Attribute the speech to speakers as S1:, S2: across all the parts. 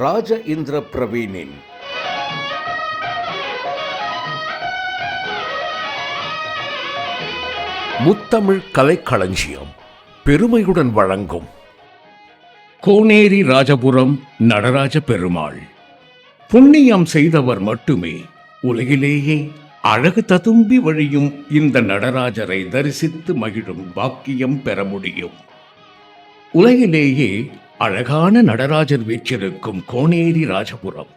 S1: ராஜ இந்திர பிரவீனின் முத்தமிழ் கலைக்களஞ்சியம் பெருமையுடன் வழங்கும். கோனேரி ராஜபுரம் நடராஜ பெருமாள். புண்ணியம் செய்தவர் மட்டுமே உலகிலேயே அழகு ததும்பி வழியும் இந்த நடராஜரை தரிசித்து மகிழும் பாக்கியம் பெற முடியும். உலகிலேயே அழகான நடராஜர் வீற்றிருக்கும் கோனேரி ராஜபுரம்.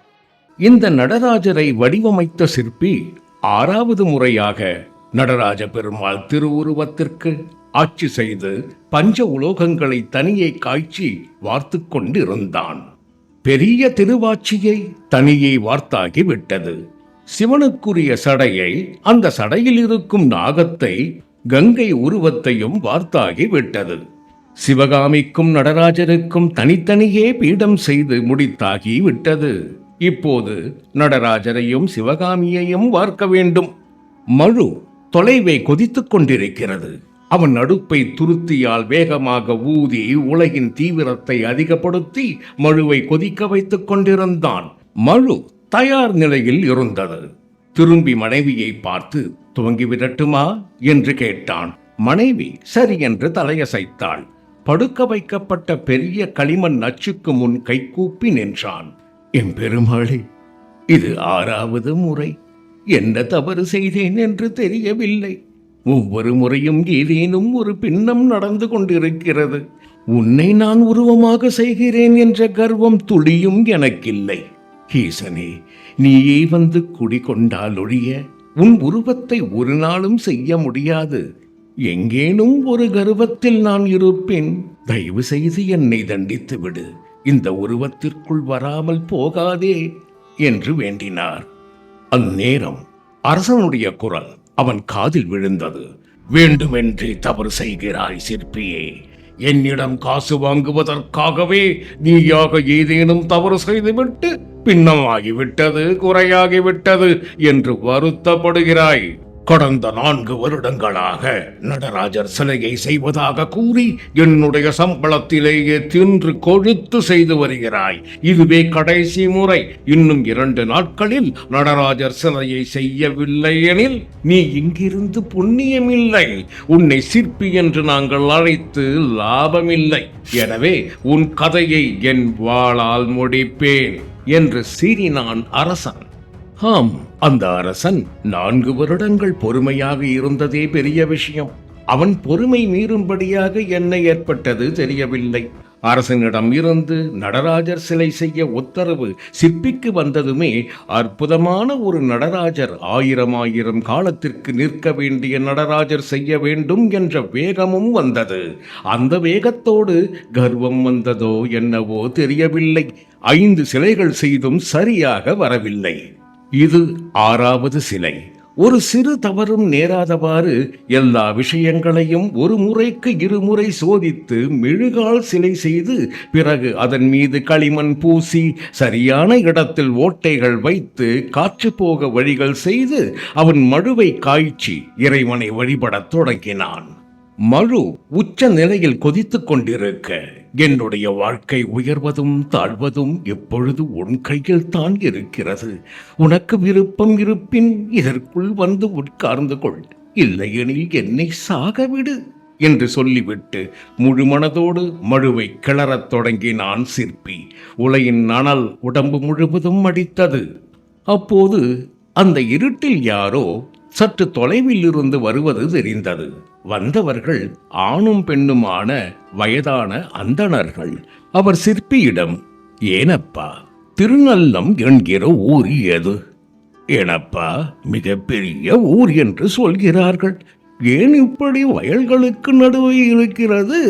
S1: இந்த நடராஜரை வடிவமைத்த சிற்பி ஆறாவது முறையாக நடராஜ பெருமாள் திருவுருவத்திற்கு ஆட்சி செய்து பஞ்ச உலோகங்களை தனியே காய்ச்சி வார்த்து கொண்டிருந்தான். பெரிய திருவாட்சியை தனியே வார்த்தாகி விட்டது சிவனுக்குரிய சடையை அந்த சடையில் இருக்கும் நாகத்தை கங்கை உருவத்தையும் வார்த்தாகி விட்டது சிவகாமிக்கும் நடராஜருக்கும் தனித்தனியே பீடம் செய்து முடித்தாகி விட்டது இப்போது நடராஜரையும் சிவகாமியையும் வார்க்க வேண்டும். மழு தொலைவை கொதித்துக் கொண்டிருக்கிறது. அவன் அடுப்பை துருத்தியால் வேகமாக ஊதி உலகின் தீவிரத்தை அதிகப்படுத்தி மழுவை கொதிக்க வைத்துக் கொண்டிருந்தான். மழு தயார் நிலையில் இருந்தது. திரும்பி மனைவியை பார்த்து துவங்கி விடட்டுமா? என்று கேட்டான். மனைவி சரி என்று தலையசைத்தாள். படுக்க வைக்கப்பட்ட பெரிய களிமண் நச்சுக்கு முன் கைகூப்பி நின்றான். என் பெருமாளே இது ஆறாவது முறை. என்ன தவறு செய்தேன் என்று தெரியவில்லை. ஒவ்வொரு முறையும் ஏதேனும் ஒரு பின்னம் நடந்து கொண்டிருக்கிறது. உன்னை நான் உருவமாக செய்கிறேன் என்ற கர்வம் துளியும் எனக்கில்லை. ஈசனே நீயே வந்து குடிகொண்டால் ஒழிய உன் உருவத்தை ஒரு நாளும் செய்ய முடியாது. எங்கேனும் ஒரு கர்வத்தில் நான் இருப்பேன். தயவு செய்து என்னை தண்டித்து விடு. இந்த உருவத்திற்குள் வராமல் போகாதே என்று வேண்டினார். அந்நேரம் அரசனுடைய குரல் அவன் காதில் விழுந்தது. வேண்டுமென்றே தவறு செய்கிறாய் சிற்பியே. என்னிடம் காசு வாங்குவதற்காகவே நீயாக ஏதேனும் தவறு செய்துவிட்டு பின்னமாகிவிட்டது குறையாகிவிட்டது என்று வருத்தப்படுகிறாய். கடந்த நான்கு வருடங்களாக நடராஜர் சிலையை செய்வதாக கூறி என்னுடைய சம்பளத்திலேயே தின்று கொழுத்து செய்து வருகிறாய். இதுவே கடைசி முறை. இன்னும் இரண்டு நாட்களில் நடராஜர் சிலையை செய்யவில்லை எனில் நீ இங்கிருந்து புண்ணியமில்லை. உன்னை சிற்பி என்று நாங்கள் அழைத்து லாபமில்லை. எனவே உன் கதையை என் வாளால் முடிப்பேன் என்று சீறினான் அரசன். ஆம். அந்த அரசன் நான்கு வருடங்கள் பொறுமையாக இருந்ததே பெரிய விஷயம். அவன் பொறுமை மீறும்படியாக என்ன ஏற்பட்டது தெரியவில்லை. அரசனிடம் இருந்து நடராஜர் சிலை செய்ய உத்தரவு சிற்பிக்கு வந்ததுமே அற்புதமான ஒரு நடராஜர் ஆயிரம் ஆயிரம் காலத்திற்கு நிற்க வேண்டிய நடராஜர் செய்ய வேண்டும் என்ற வேகமும் வந்தது. அந்த வேகத்தோடு கர்வம் வந்ததோ என்னவோ தெரியவில்லை. ஐந்து சிலைகள் செய்தும் சரியாக வரவில்லை. இது ஆறாவது சிலை. ஒரு சிறு தவறும் நேராதவாறு எல்லா விஷயங்களையும் ஒரு முறைக்கு இருமுறை சோதித்து மெழுகால் சிலை செய்து பிறகு அதன் மீது களிமண் பூசி சரியான இடத்தில் ஓட்டைகள் வைத்து காற்று போக வழிகள் செய்து அவன் மழுவை காய்ச்சி இறைவனை வழிபடத் தொடங்கினான். மழு உச்ச நிலையில் கொதித்துக் கொண்டிருக்க. என்னுடைய வாழ்க்கை உயர்வதும் தாழ்வதும் எப்பொழுது உன் கையில் தான் இருக்கிறது? உனக்கு விருப்பம் இருப்பின் இதற்குள் வந்து உட்கார்ந்து கொள். இல்லையெனில் என்னை சாகவிடு என்று சொல்லிவிட்டு முழு மனதோடு மழுவை கிளறத் தொடங்கினான் சிற்பி. உலையின் அனல் உடம்பு முழுவதும் அடித்தது. அப்போது அந்த இருட்டில் யாரோ சற்று தொலைவில் இருந்து வருவது தெரிந்தது. வந்தவர்கள் ஆணும் பெண்ணுமான வயதான அந்தணர்கள். அவர் சிற்பியிடம் ஏனப்பா திருநல்லம் என்கிற ஊர் எது? ஏனப்பா மிகப்பெரிய ஊர் என்று சொல்கிறார்கள். ஏன் இப்படி வயல்களுக்கு நடுவே இருக்கிறது?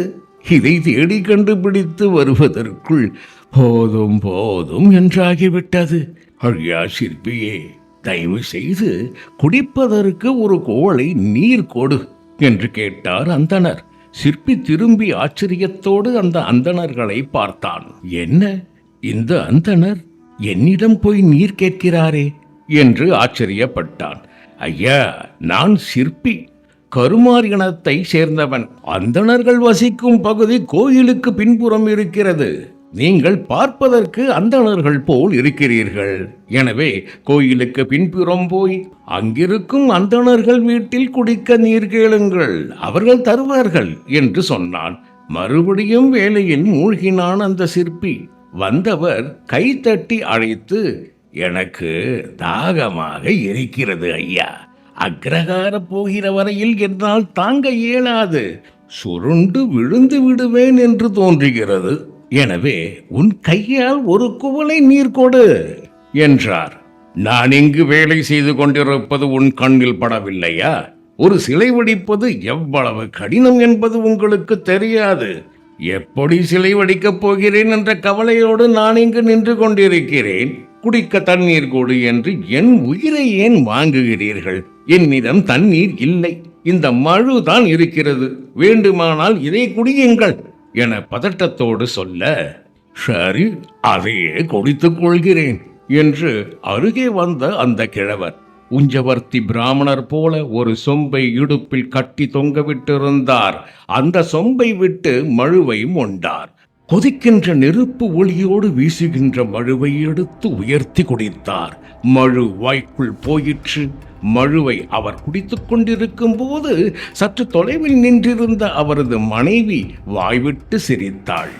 S1: இதை தேடி கண்டுபிடித்து வருவதற்குள் போதும் போதும் என்றாகிவிட்டது. ஐயா சிற்பியே தயவு செய்து குடிப்பதற்கு ஒரு கோளை நீர் கொடு என்று கேட்டார் அந்தணர். சிற்பி திரும்பி ஆச்சரியத்தோடு அந்த அந்தணர்களை பார்த்தான். என்ன? இந்த அந்தணர் என்னிடம் போய் நீர் கேட்கிறாரே என்று ஆச்சரியப்பட்டான். ஐயா நான் சிற்பி கருமார் இனத்தை சேர்ந்தவன். அந்தணர்கள் வசிக்கும் பகுதி கோயிலுக்கு பின்புறம் இருக்கிறது. நீங்கள் பார்ப்பதற்கு அந்தணர்கள் போல் இருக்கிறீர்கள். எனவே கோயிலுக்கு பின்புறம் போய் அங்கிருக்கும் அந்தணர்கள் வீட்டில் குடிக்க நீர் கேளுங்கள். அவர்கள் தருவார்கள் என்று சொன்னான். மறுபடியும் வேலையில் மூழ்கினான் அந்த சிற்பி. வந்தவர் கைத்தட்டி அழைத்து எனக்கு தாகமாக இருக்கிறது ஐயா. அக்ரகார போகிற வரையில் என்னால் தாங்க இயலாது. சுருண்டு விழுந்து விடுவேன் என்று தோன்றுகிறது. எனவே உன் கையால் ஒரு குவளை நீர் கொடு என்றார். நான் இங்கு வேலை செய்து கொண்டிருப்பது உன் கண்ணில் படவில்லையா? ஒரு சிலை வடிப்பது எவ்வளவு கடினம் என்பது உங்களுக்கு தெரியாது. எப்படி சிலை வடிக்கப் போகிறேன் என்ற கவலையோடு நான் இங்கு நின்று கொண்டிருக்கிறேன். குடிக்க தண்ணீர் கொடு என்று என் உயிரை ஏன் வாங்குகிறீர்கள்? என்னிடம் தண்ணீர் இல்லை. இந்த மழு தான் இருக்கிறது. வேண்டுமானால் இதை குடியுங்கள். என பதட்டத்தோடு சொல்ல சரி அதையே குடித்துக் கொள்கிறேன் என்று அருகே வந்த அந்த கிழவர் உஞ்சவர்த்தி பிராமணர் போல ஒரு சொம்பை இடுப்பில் கட்டி தொங்கவிட்டிருந்தார். அந்த சொம்பை விட்டு மழுவையும் உண்டார் கொதிக்கின்ற நெருப்பு ஒளியோடு வீசுகின்ற மழுவை எடுத்து உயர்த்தி குடித்தார். மழு வாய்க்குள் போயிற்று. மழுவை அவர் குடித்து கொண்டிருக்கும் போது சற்று தொலைவில் நின்றிருந்த அவரது மனைவி வாய்விட்டு சிரித்தாள்.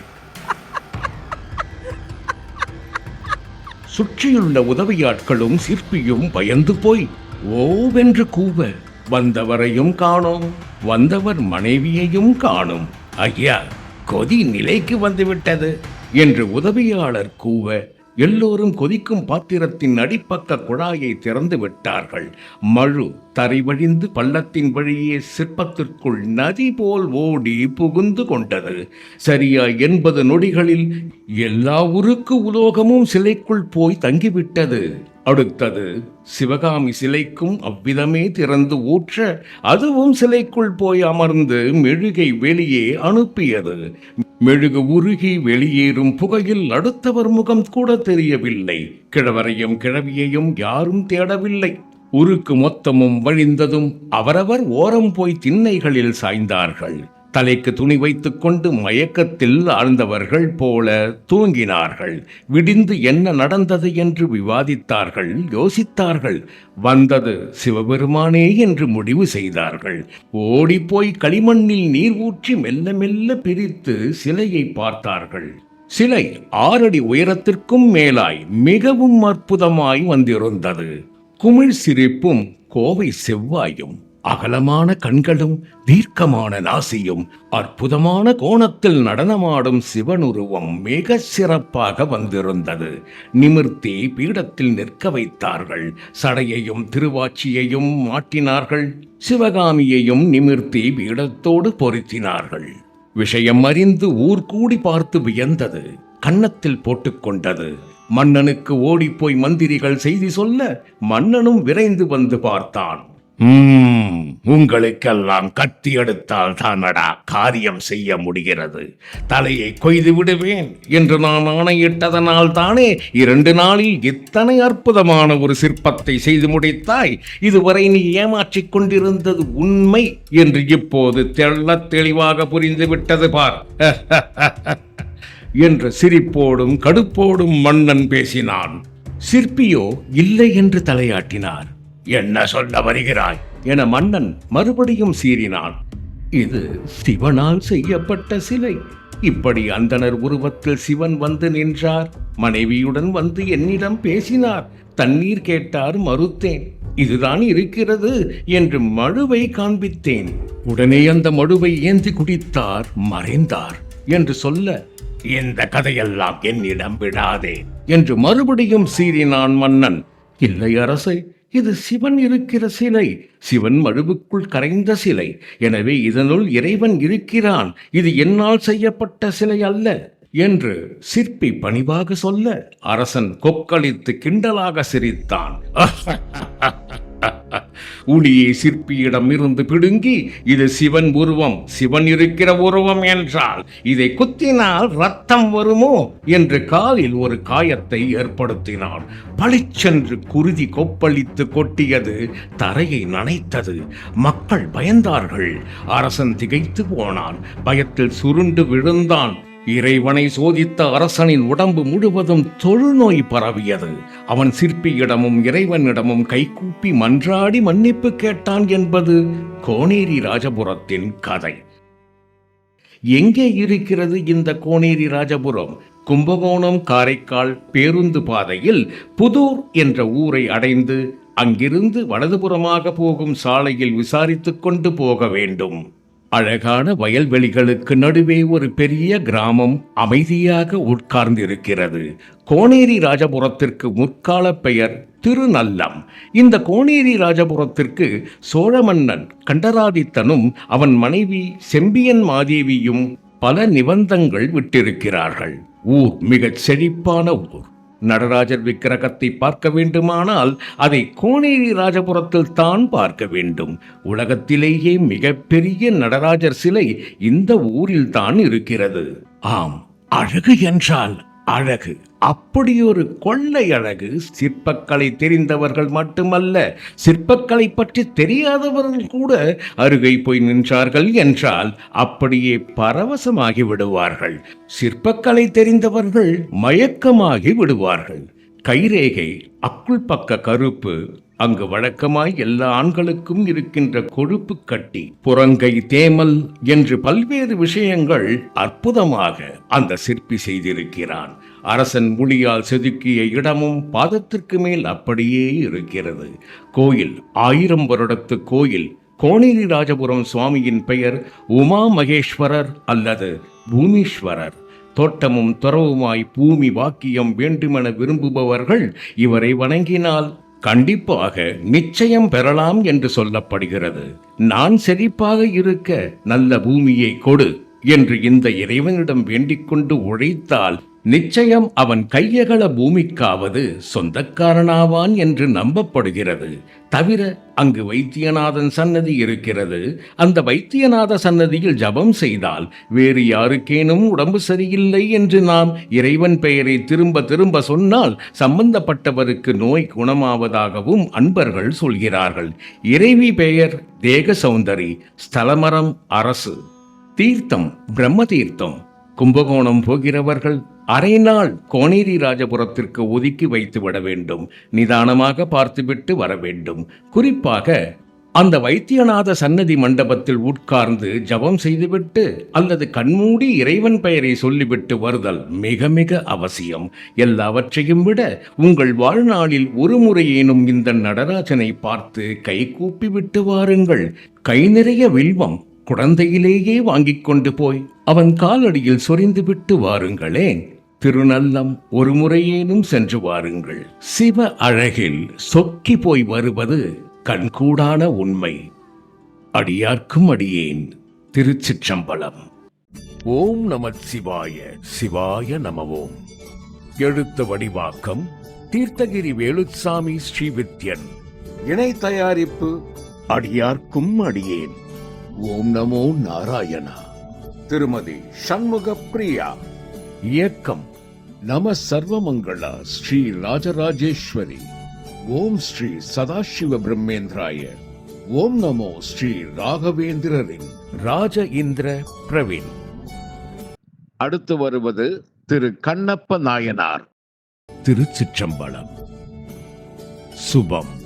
S1: சுற்றியுள்ள உதவியாட்களும் சிற்பியும் பயந்து போய் ஓவென்று கூவ வந்தவரையும் காணோம். வந்தவர் மனைவியையும் காணும். ஐயா கொதி நிலைக்கு வந்துவிட்டது என்று உதவியாளர் கூவ எல்லோரும் கொதிக்கும் பாத்திரத்தின் அடிப்பக்க குழாயை திறந்து விட்டார்கள். மழு தரைவழிந்து பள்ளத்தின் வழியே சிற்பத்திற்குள் நதி போல் ஓடி புகுந்து கொண்டது. சரியா எண்பது நொடிகளில் எல்லா உருக்கு உலோகமும் சிலைக்குள் போய் தங்கிவிட்டது. அடுத்தது சிவகாமி சிலைக்கும் அவ்விதமே திறந்து ஊற்ற அதுவும் சிலைக்குள் போய் அமர்ந்து மெழுகை வெளியே அனுப்பியது. மெழுகு உருகி வெளியேறும் புகையில் அடுத்தவர் முகம் கூட தெரியவில்லை. கிழவரையும் கிழவியையும் யாரும் தேடவில்லை. உருக்கு மொத்தமும் வழிந்ததும் அவரவர் ஓரம் போய் திண்ணைகளில் சாய்ந்தார்கள். தலைக்கு துணி வைத்துக்கொண்டு மயக்கத்தில் ஆழ்ந்தவர்கள் போல தூங்கினார்கள். விடிந்து என்ன நடந்தது என்று விவாதித்தார்கள். யோசித்தார்கள். வந்தது சிவபெருமானே என்று முடிவு செய்தார்கள். ஓடிப்போய் களிமண்ணில் நீர் ஊற்றி மெல்ல மெல்ல பிரித்து சிலையை பார்த்தார்கள். சிலை ஆறடி உயரத்திற்கும் மேலாய் மிகவும் அற்புதமாய் வந்திருந்தது. குமிழ் சிரிப்பும் கோவை செவ்வாயும் அகலமான கண்களும் தீர்க்கமான நாசியும் அற்புதமான கோணத்தில் நடனமாடும் சிவனுருவம் மிக சிறப்பாக வந்திருந்தது. நிமிர்த்தி பீடத்தில் நிற்க வைத்தார்கள். சடையையும் திருவாச்சியையும் மாட்டினார்கள் சிவகாமியையும் நிமிர்த்தி பீடத்தோடு பொருத்தினார்கள். விஷயம் அறிந்து ஊர் கூடி பார்த்து வியந்தது. கன்னத்தில் போட்டுக்கொண்டது மன்னனுக்கு ஓடிப்போய் மந்திரிகள் செய்தி சொல்ல மன்னனும் விரைந்து வந்து பார்த்தான். உங்களுக்கெல்லாம் கத்தி எடுத்தால் தானடா காரியம் செய்ய முடிகிறது. தலையை கொய்து விடுவேன் என்று நான் ஆணையிட்டதனால் தானே இரண்டு நாளில் இத்தனை அற்புதமான ஒரு சிற்பத்தை செய்து முடித்தாய். இதுவரை நீ ஏமாற்றிக் கொண்டிருந்தது உண்மை என்று இப்போது தெள்ளத் தெளிவாக புரிந்துவிட்டது பார். என்று சிரிப்போடும் கடுப்போடும் மன்னன் பேசினான். சிற்பியோ இல்லை என்று தலையாட்டினார். என்ன சொல்ல வருகிறாய்? என மன்னன் மறுபடியும் சீறினான். இது சிவனால் செய்யப்பட்ட சிலை. இப்படி அந்தணர் உருவத்தில் சிவன் வந்து நின்றார். மனைவியுடன் வந்து என்னிடம் பேசினார். தண்ணீர் கேட்டார் மறுத்தேன். இதுதான் இருக்கிறது என்று மழுவை காண்பித்தேன். உடனே அந்த மழுவை ஏந்தி குடித்தார். மறைந்தார் என்று சொல்ல இந்த கதையெல்லாம் என்னிடம் விடாதே. என்று மறுபடியும் சீறினான் மன்னன். இல்லை அரசே இது சிவன் இருக்கிற சிலை. சிவன் மழுவுக்குள் கரைந்த சிலை. எனவே இதனுள் இறைவன் இருக்கிறான். இது என்னால் செய்யப்பட்ட சிலை அல்ல என்று சிற்பி பணிவாக சொல்ல அரசன் கொக்களித்து கிண்டலாக சிரித்தான். உளியை சிற்பியிடம் இருந்து பிடுங்கி இது சிவன் உருவம். சிவன் இருக்கிற உருவம் என்றால் இதை குத்தினால் ரத்தம் வருமோ? என்று காலில் ஒரு காயத்தை ஏற்படுத்தினான் பளிச்சென்று குருதி கொப்பளித்து கொட்டியது தரையை நனைத்தது. மக்கள் பயந்தார்கள். அரசன் திகைத்து போனான். பயத்தில் சுருண்டு விழுந்தான். இறைவனை சோதித்த அரசனின் உடம்பு முழுவதும் தொழுநோய் பரவியது. அவன் சிற்பியிடமும் இறைவனிடமும் கைகூப்பி மன்றாடி மன்னிப்பு கேட்டான் என்பது கோனேரி ராஜபுரத்தின் கதை. எங்கே இருக்கிறது இந்த கோனேரி ராஜபுரம்? கும்பகோணம் காரைக்கால் பேருந்து பாதையில் புதூர் என்ற ஊரை அடைந்து அங்கிருந்து வலதுபுறமாக போகும் சாலையில் விசாரித்துக் கொண்டு போக வேண்டும். அழகான வயல்வெளிகளுக்கு நடுவே ஒரு பெரிய கிராமம் அமைதியாக உட்கார்ந்திருக்கிறது. கோனேரி ராஜபுரத்திற்கு முற்கால பெயர் திருநல்லம். இந்த கோனேரி ராஜபுரத்திற்கு சோழ மன்னன் கண்டராதித்தனும் அவன் மனைவி செம்பியன் மாதேவியும் பல நிபந்தங்கள் விட்டிருக்கிறார்கள். ஊர் மிகச் செழிப்பான ஊர். நடராஜர் விக்கிரகத்தை பார்க்க வேண்டுமானால் அதை கோனேரி ராஜபுரத்தில் தான் பார்க்க வேண்டும். உலகத்திலேயே மிகப்பெரிய நடராஜர் சிலை இந்த ஊரில் தான் இருக்கிறது. ஆம் அழகு என்றால் அழகு. அப்படி ஒரு கொள்ளை அழகு சிற்பக்கலை தெரிந்தவர்கள் மட்டுமல்ல சிற்பக்கலை பற்றி தெரியாதவர்கள் கூட அருகை போய் நின்றார்கள் என்றால் அப்படியே பரவசமாகி விடுவார்கள். சிற்பக்கலை தெரிந்தவர்கள் மயக்கமாகி விடுவார்கள். கைரேகை அக்குள் பக்க கருப்பு அங்கு வழக்கமாய் எல்லா ஆண்களுக்கும் இருக்கின்ற கொழுப்பு கட்டி புறங்கை தேமல் என்று பல்வேறு விஷயங்கள் அற்புதமாக அந்த சிற்பி செய்திருக்கிறான். அரசன் முழியால் செதுக்கிய இடமும் பாதத்திற்கு மேல் அப்படியே இருக்கிறது. கோயில் ஆயிரம் வருடத்து கோயில். கோணேரி ராஜபுரம் சுவாமியின் பெயர் உமா மகேஸ்வரர் அல்லது பூமீஸ்வரர். தோட்டமும் துறவுமாய் பூமி வாக்கியம் வேண்டுமென விரும்புபவர்கள் இவரை வணங்கினால் கண்டிப்பாக நிச்சயம் பெறலாம் என்று சொல்லப்படுகிறது. நான் செழிப்பாக இருக்க நல்ல பூமியை கொடு என்று இந்த இறைவனிடம் வேண்டிக் கொண்டு உழைத்தால் நிச்சயம் அவன் கையகல பூமிக்காவது சொந்தக்காரனாவான் என்று நம்பப்படுகிறது. தவிர அங்கு வைத்தியநாதன் சன்னதி இருக்கிறது. அந்த வைத்தியநாத சன்னதியில் ஜபம் செய்தால் வேறு யாருக்கேனும் உடம்பு சரியில்லை என்று நாம் இறைவன் பெயரை திரும்ப திரும்ப சொன்னால் சம்பந்தப்பட்டவருக்கு நோய் குணமாவதாகவும் அன்பர்கள் சொல்கிறார்கள். இறைவி பெயர் தேக சௌந்தரி ஸ்தலமரம் அரசு. தீர்த்தம் பிரம்ம தீர்த்தம். கும்பகோணம் போகிறவர்கள் அரை நாள் கோனேரி ராஜபுரத்திற்கு ஒதுக்கி வைத்து விட வேண்டும். நிதானமாக பார்த்துவிட்டு வர வேண்டும். குறிப்பாக அந்த வைத்தியநாத சன்னதி மண்டபத்தில் உட்கார்ந்து ஜபம் செய்துவிட்டு அல்லது கண்மூடி இறைவன் பெயரை சொல்லிவிட்டு வருதல் மிக மிக அவசியம். எல்லாவற்றையும் விட உங்கள் வாழ்நாளில் ஒரு முறையேனும் இந்த நடராஜனை பார்த்து கை கூப்பி விட்டு வாருங்கள். கை நிறைய வில்வம் குழந்தையிலேயே வாங்கிக் கொண்டு போய் அவன் காலடியில் சொரிந்து விட்டு வாருங்களேன். திருநல்லம் ஒரு முறையேனும் சென்று வாருங்கள். சிவ அழகில் சொக்கி போய் வருவது கண்கூடான உண்மை. அடியார்க்கும் அடியேன் திருச்சிற்றம்பலம். ஓம் நம சிவாய சிவாய நமவோம். எழுத்து வடிவாக்கம் தீர்த்தகிரி வேலுச்சாமி ஸ்ரீவித்யன். இணை தயாரிப்பு அடியார்க்கும் அடியேன். ஓம் நமோ நாராயணா. திருமதி சண்முக பிரியா. இயக்கம் நம சர்வமங்களா ஸ்ரீ ராஜராஜேஸ்வரி. ஓம் ஸ்ரீ சதாசிவ பிரம்மேந்திராய. ஓம் நமோ ஸ்ரீ ராகவேந்திரரின் ராஜ இந்திர பிரவீன். அடுத்து வருவது திரு கண்ணப்ப நாயனார். திருச்சிற்றம்பலம். சுபம்.